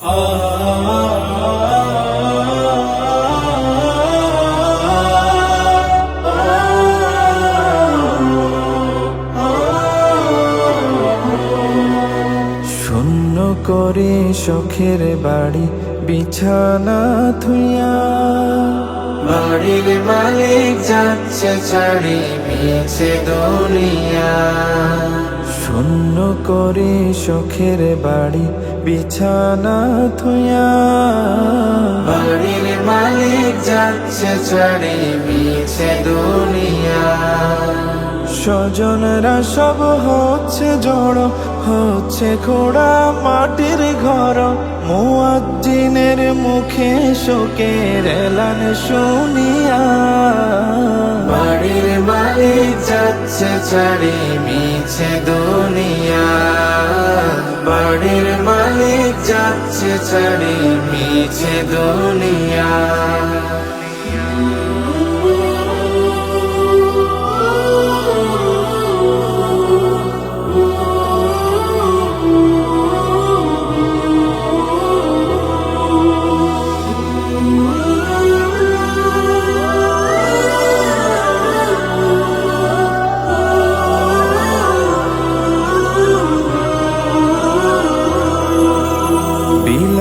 শূন্য করে শখের বাড়ি বিছানা থুইয়া বাড়ির মালিক যাচ্ছে ছাড়ি মিছে দুনিয়া। শূন্য করে শখের বাড়ি বিছানা থুইয়া বাড়ির মালিক যাচ্ছে ছাড়ি মিছে দুনিয়া। স্বজনরা সব হচ্ছে জড় হচ্ছে খোড়া মাটির ঘর। মুয়াজ্জিনের মুখে শোকের এলান শুনিয়া। বাড়ির মালিক যাচ্ছে ছাড়ি মিছে দুনিয়া। বাড়ির যাচ্ছে ছাড়ি মিছে দুনিয়া।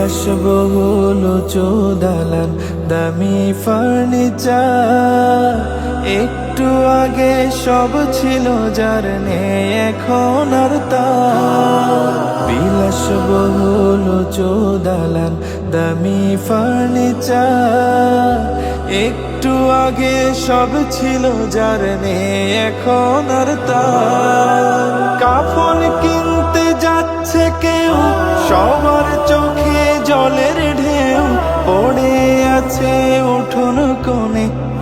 বিলাস বহুল চোদালান, দামি ফার্নিচার। একটু আগে সব ছিল যার নেই, এখন আর তা বিলাস বহুল চোদালান, দামি ফার্নিচার। একটু আগে সব ছিল যার নেই, এখন আর তা কাফন কিনতে যাচ্ছে কেউ সবার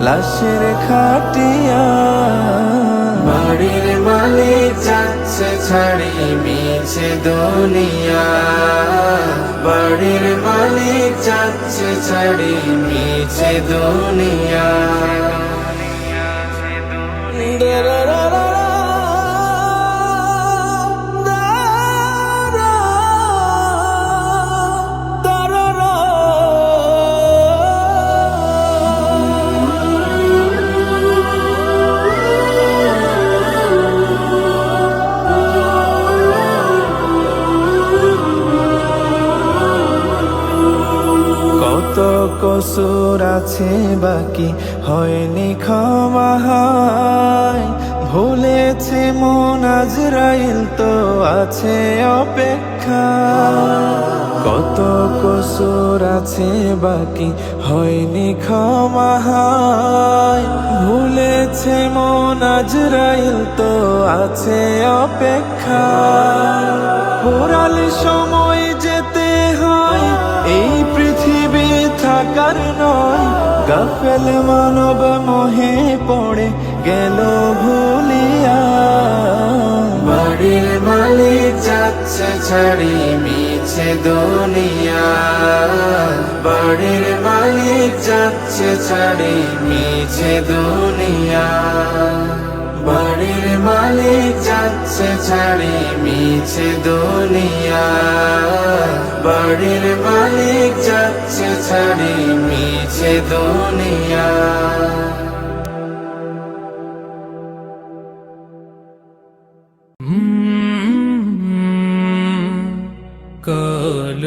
লাশের খাটিয়া। বাড়ির মালিক যাচ্ছে ছাড়ি মিছে দুনিয়া। বাড়ির মালিক যাচ্ছে ছাড়ি মিছে দুনিয়া। কসুর আছে বাকি? হয়নি ক্ষমাহায় ভুলেছে মন আজরাইল তো আছে অপেক্ষা কত কসুর আছে বাকি? হয়নি ক্ষমাহায় ভুলেছে মন আজরাইল তো আছে অপেক্ষা পুরাল সময় থাকার নয়? গাফেল মানব মোহে পড়ে গেল ভুলিয়া। বাড়ির মালিক যাচ্ছে ছাড়ি মিছে দুনিয়া। বাড়ির মালিক যাচ্ছে ছাড়ি মিছে দুনিয়া। বাড়ির মালিক যাচ্ছে ছাড়ি মিছে দুনিয়া। বাড়ির মালিক যাচ্ছে ছাড়ি মিছে দুনিয়া। কাল